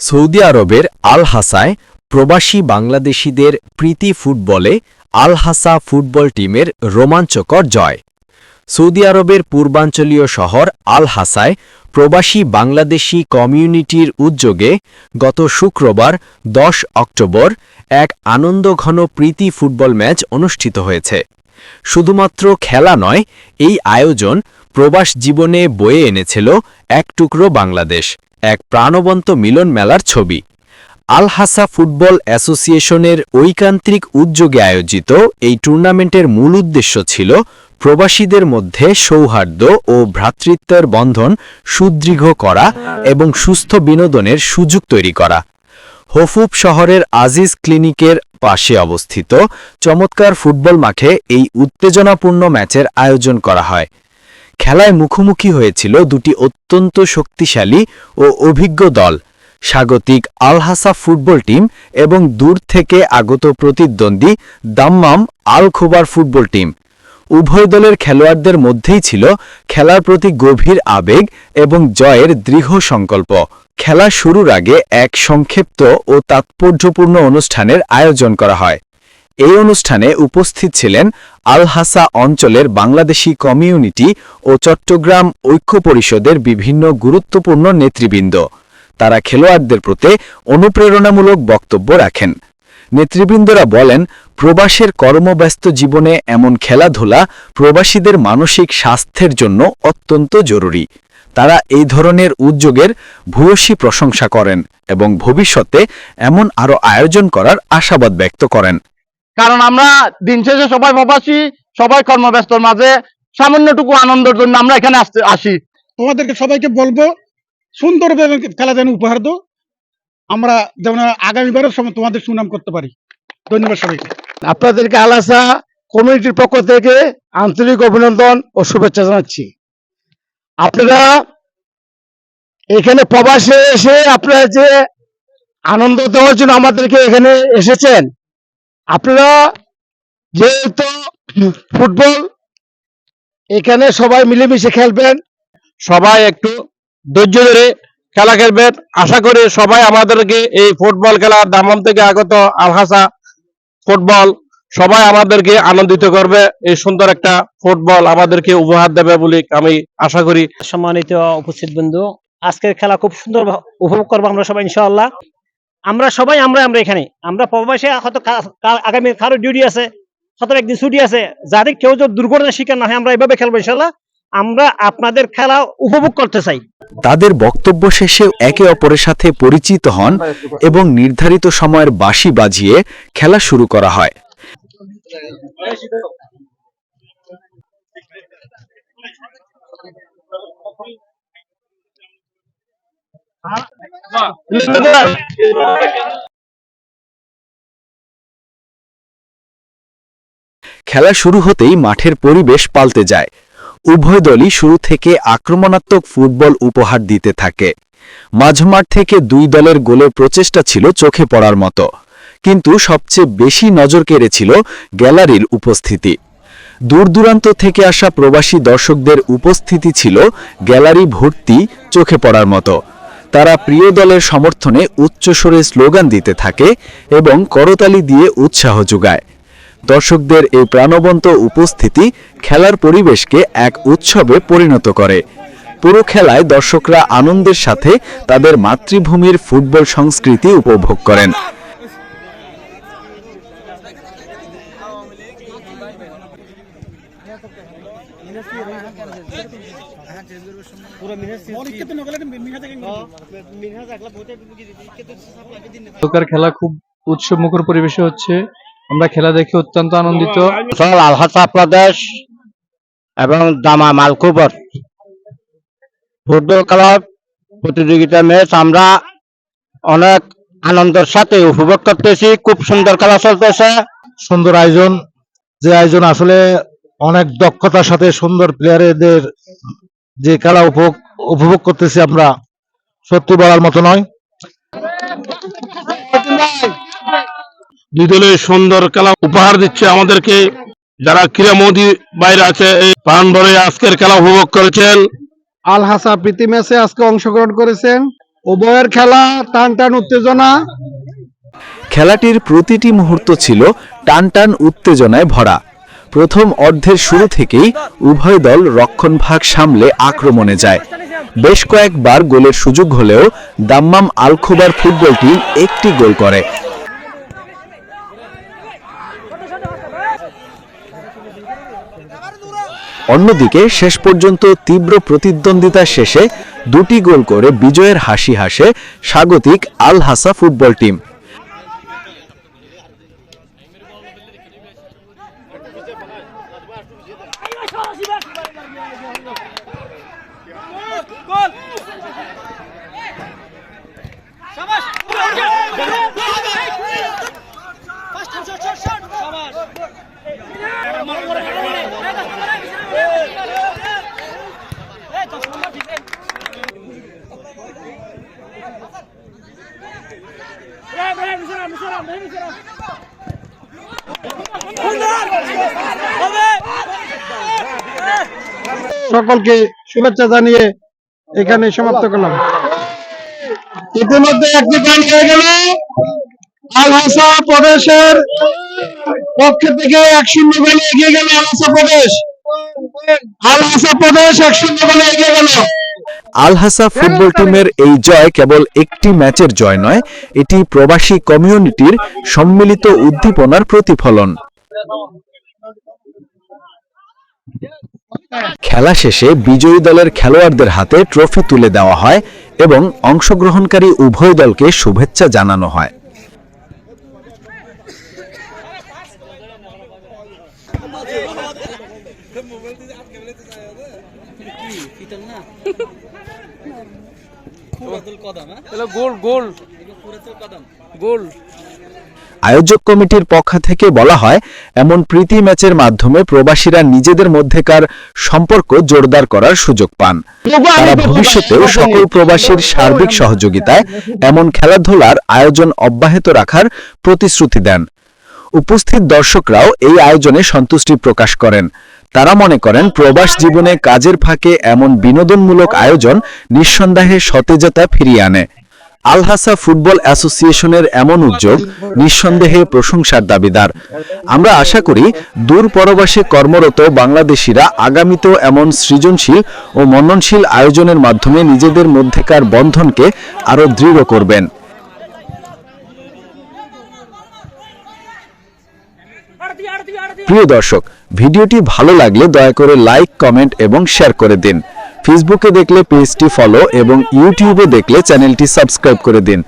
Saudi আরবের আল হাসায় প্রবাসী বাংলাদেশিদের প্রীতি ফুটবলে আল হাসা ফুটবল টিমের রোমাঞ্চকর জয়। সৌদি আরবের পূর্বাঞ্চলীয় শহর আল হাসায় প্রবাসী বাংলাদেশি কমিউনিটির উদ্যোগে গত শুক্রবার দশ অক্টোবর এক আনন্দঘন প্রীতি ফুটবল ম্যাচ অনুষ্ঠিত হয়েছে। শুধুমাত্র খেলা নয়, এই আয়োজন প্রবাস জীবনে বয়ে এনেছিল এক টুকরো বাংলাদেশ। এক প্রাণবন্ত মিলন মেলার ছবি। আল হাসা ফুটবল অ্যাসোসিয়েশনের ঐকান্ত্রিক উদ্যোগে আয়োজিত এই টুর্নামেন্টের মূল উদ্দেশ্য ছিল প্রবাসীদের মধ্যে সৌহার্দ্য ও ভ্রাতৃত্বের বন্ধন সুদৃঢ় করা এবং সুস্থ বিনোদনের সুযোগ তৈরি করা। হফুব শহরের আজিজ ক্লিনিকের পাশে অবস্থিত চমৎকার ফুটবল মাঠে এই উত্তেজনাপূর্ণ ম্যাচের আয়োজন করা হয়। খেলায় মুখোমুখি হয়েছিল দুটি অত্যন্ত শক্তিশালী ও অভিজ্ঞ দল, স্বাগতিক আলহাসা ফুটবল টিম এবং দূর থেকে আগত প্রতিদ্বন্দ্বী Dammam Al Khobar football team. উভয় দলের খেলোয়াড়দের মধ্যেই ছিল খেলার প্রতি গভীর আবেগ এবং জয়ের দৃঢ় সংকল্প। খেলা শুরুর আগে এক সংক্ষিপ্ত ও তাৎপর্যপূর্ণ অনুষ্ঠানের আয়োজন করা হয়। এই অনুষ্ঠানে উপস্থিত ছিলেন আলহাসা অঞ্চলের বাংলাদেশি কমিউনিটি ও চট্টগ্রাম ঐক্য পরিষদের বিভিন্ন গুরুত্বপূর্ণ নেতৃবৃন্দ। তারা খেলোয়াড়দের প্রতি অনুপ্রেরণামূলক বক্তব্য রাখেন। নেতৃবৃন্দরা বলেন, প্রবাসের কর্মব্যস্ত জীবনে এমন খেলাধুলা প্রবাসীদের মানসিক স্বাস্থ্যের জন্য অত্যন্ত জরুরি। তারা এই ধরনের উদ্যোগের ভূয়সী প্রশংসা করেন এবং ভবিষ্যতে এমন আরও আয়োজন করার আশাবাদ ব্যক্ত করেন। কারণ আমরা দিন শেষে সবাই প্রবাসী সবাই কর্মব্যস্তর মাঝে সামান্যটুকু আনন্দের জন্য আমরা এখানে আসতে আসি। তোমাদেরকে সবাইকে বলব সুন্দরভাবে খেলা যেন উপহার দাও। আমরা যেমন আগামীবারের সময় তোমাদের সুনাম করতে পারি। ধন্যবাদ সবাইকে। আপনাদেরকে আলাসা কমিউনিটির পক্ষ থেকে আন্তরিক অভিনন্দন ও শুভেচ্ছা জানাচ্ছি। আপনারা এখানে প্রবাসে এসে আপনারা যে আনন্দ দেওয়ার জন্য আমাদেরকে এখানে এসেছেন আপনারা যেহেতু ফুটবল, এখানে সবাই মিলেমিশে খেলবেন, সবাই একটু ধৈর্য ধরে খেলা খেলবেন। আশা করি সবাই আমাদেরকে এই ফুটবল খেলা দামাম থেকে আগত আলহাসা ফুটবল সবাই আমাদেরকে আনন্দিত করবে। এই সুন্দর একটা ফুটবল আমাদেরকে উপহার দেবে বলে আমি আশা করি। সম্মানিত উপস্থিত বন্ধু আজকের খেলা খুব সুন্দর উপভোগ করব আমরা সবাই, ইনশাআল্লাহ। আমরা সবাই আমরা আমরা এখানে। আমরা প্রবাসে হয়তো আগামী কারও ডিউটি আছে হয়তো একদিন ছুটি আছে। যাদের কেউ যদি দুর্ঘটনার শিকার না হয়, আমরা এভাবে খেলব ইনশাআল্লাহ। আমরা আপনাদের খেলা উপভোগ করতে চাই। তাদের বক্তব্য শেষে একে অপরের সাথে পরিচিত হন এবং নির্ধারিত সময়ের বাঁশি বাজিয়ে খেলা শুরু করা হয়। খেলা শুরু হতেই মাঠের পরিবেশ পাল্টে যায়। উভয় দলই শুরু থেকে আক্রমণাত্মক ফুটবল উপহার দিতে থাকে। মাঝমাঠ থেকে দুই দলের গোলের প্রচেষ্টা ছিল চোখে পড়ার মতো। কিন্তু সবচেয়ে বেশি নজর কেড়েছিল গ্যালারির উপস্থিতি। দূর দূরান্ত থেকে আসা প্রবাসী দর্শকদের উপস্থিতি ছিল গ্যালারি ভর্তি চোখে পড়ার মতো। তারা প্রিয় দলের সমর্থনে উচ্চস্বরে স্লোগান দিতে থাকে এবং করতালি দিয়ে উৎসাহ যোগায়। দর্শকদের এই প্রাণবন্ত উপস্থিতি খেলার পরিবেশকে এক উৎসবে পরিণত করে। পুরো খেলায় দর্শকরা আনন্দের সাথে তাদের মাতৃভূমির ফুটবল সংস্কৃতি উপভোগ করেন। সরকার খেলা খুব উৎসব মুখর পরিবেশে হচ্ছে। আমরা খেলা দেখে অত্যন্ত আনন্দিত। আলহাসা প্রদেশ এবং দামা মালকুবর। ফুটবল খেলার প্রতিযোগিতা ম্যাচ আমরা অনেক আনন্দের সাথে উপভোগ করতেছি। খুব সুন্দর খেলা চলতেছে। সুন্দর আয়োজন। যে আয়োজন আসলে অনেক দক্ষতার সাথে সুন্দর প্লেয়ারদের যে খেলা উপভোগ উপভোগ করতেছি আমরা সত্যি বলার মতো নয়। দুই দলে সুন্দর খেলা উপহার দিচ্ছে আমাদেরকে। যারা ক্রীড়া মোদী বাইরে আছে এই প্রাণ ভরে আজকের খেলা উপভোগ করেছেন। আল হাসা প্রীতি ম্যাচে আজকে অংশগ্রহণ করেছেন। উভয়ের খেলা টান টান উত্তেজনা। খেলাটির প্রতিটি মুহূর্ত ছিল টানটান উত্তেজনায় ভরা। প্রথম অর্ধের শুরু থেকেই উভয় দল রক্ষণভাগ সামলে আক্রমণে যায়। বেশ কয়েকবার গোলের সুযোগ হলেও দাম্মাম আলখোবার ফুটবল টিম একটি গোল করে। অন্যদিকে শেষ পর্যন্ত তীব্র প্রতিদ্বন্দ্বিতা শেষে দুটি গোল করে বিজয়ের হাসি হাসে স্বাগতিক আল হাসা ফুটবল টিম। সকলকে শুভেচ্ছা জানিয়ে এখানে সমাপ্ত করলাম। ইতিমধ্যে একটি গান হয়ে গেল। আল হাসা প্রদেশের পক্ষ থেকে এক শূন্য গোলে এগিয়ে গেল আল হাসা প্রদেশ। আল হাসা প্রদেশ এক শূন্য গোলে এগিয়ে গেল। আল হাসা ফুটবল টিমের এই জয় কেবল একটি ম্যাচের জয় নয় এটি প্রবাসী কমিউনিটির সম্মিলিত উদ্দীপনার প্রতিফলন। খেলা শেষে বিজয়ী দলের খেলোয়াড়দের হাতে ট্রফি তুলে দেওয়া হয় এবং অংশগ্রহণকারী উভয় দলকে শুভেচ্ছা জানানো হয়। গোল গোল। গোল। আয়োজক কমিটির পক্ষ থেকে বলা হয় এমন প্রীতি ম্যাচের মাধ্যমে প্রবাসীরা নিজেদের মধ্যেকার সম্পর্ক জোরদার করার সুযোগ পান। তারা ভবিষ্যতেও সকল প্রবাসীর সার্বিক সহযোগিতায় এমন খেলাধুলার আয়োজন অব্যাহত রাখার প্রতিশ্রুতি দেন। উপস্থিত দর্শকরাও এই আয়োজনে সন্তুষ্টি প্রকাশ করেন। তারা মনে করেন, প্রবাস জীবনে কাজের ফাঁকে এমন বিনোদনমূলক আয়োজন নিঃসন্দেহে সতেজতা ফিরিয়ে আনে। আলহাসা ফুটবল অ্যাসোসিয়েশনের এমন উদ্যোগ নিঃসন্দেহে প্রশংসার দাবিদার। আমরা আশা করি, দূর পরবাসে কর্মরত বাংলাদেশিরা আগামীতেও এমন সৃজনশীল ও মননশীল আয়োজনের মাধ্যমে নিজেদের মধ্যেকার বন্ধনকে আরও দৃঢ় করবেন। প্রিয় দর্শক ভিডিওটি ভালো লাগলে দয়া করে লাইক, কমেন্ট এবং শেয়ার করে দিন। ফেসবুকে দেখলে পেজটি ফলো এবং ইউটিউবে দেখলে চ্যানেলটি সাবস্ক্রাইব করে দিন।